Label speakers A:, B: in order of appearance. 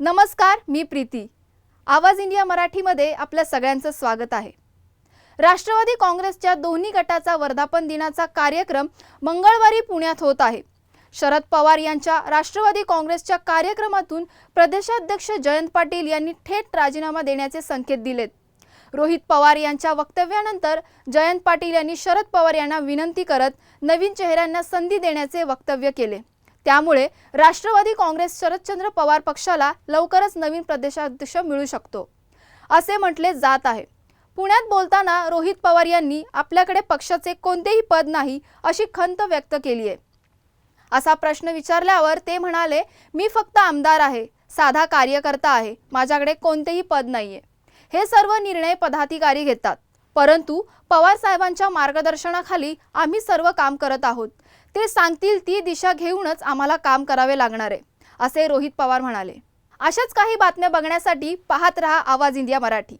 A: नमस्कार मी प्रीती. आवाज इंडिया मराठीमध्ये आपल्या सगळ्यांचं स्वागत आहे. राष्ट्रवादी काँग्रेसच्या दोन्ही गटाचा वर्धापन दिनाचा कार्यक्रम मंगळवारी पुण्यात होत आहे. शरद पवार यांच्या राष्ट्रवादी काँग्रेसच्या कार्यक्रमातून प्रदेशाध्यक्ष जयंत पाटील यांनी थेट राजीनामा देण्याचे संकेत दिलेत. रोहित पवार यांच्या वक्तव्यानंतर जयंत पाटील यांनी शरद पवार यांना विनंती करत नवीन चेहऱ्यांना संधी देण्याचे वक्तव्य केले. त्यामुळे राष्ट्रवादी काँग्रेस शरदचंद्र पवार पक्षाला लवकरच नवीन प्रदेशाध्यक्ष मिळू शकतो. असे म्हटले जात आहे. पुण्यात बोलताना रोहित पवार यांनी आपल्याकडे पक्षाचे कोणतेही पद नाही अशी खंत व्यक्त केली आहे. असा प्रश्न विचारल्यावर ते म्हणाले मी फक्त आमदार आहे साधा कार्यकर्ता आहे माझ्याकडे कोणतेही पद नाहीये. हे सर्व निर्णय पदाधिकारी घेतात. परंतु पवार साहेबांच्या मार्गदर्शनाखाली आम्ही सर्व काम करत आहोत. ते सांगतील ती दिशा घेऊनच आम्हाला काम करावे लागणार आहे असे रोहित पवार म्हणाले. अशाच काही बातम्या बघण्यासाठी पाहत रहा आवाज इंडिया मराठी.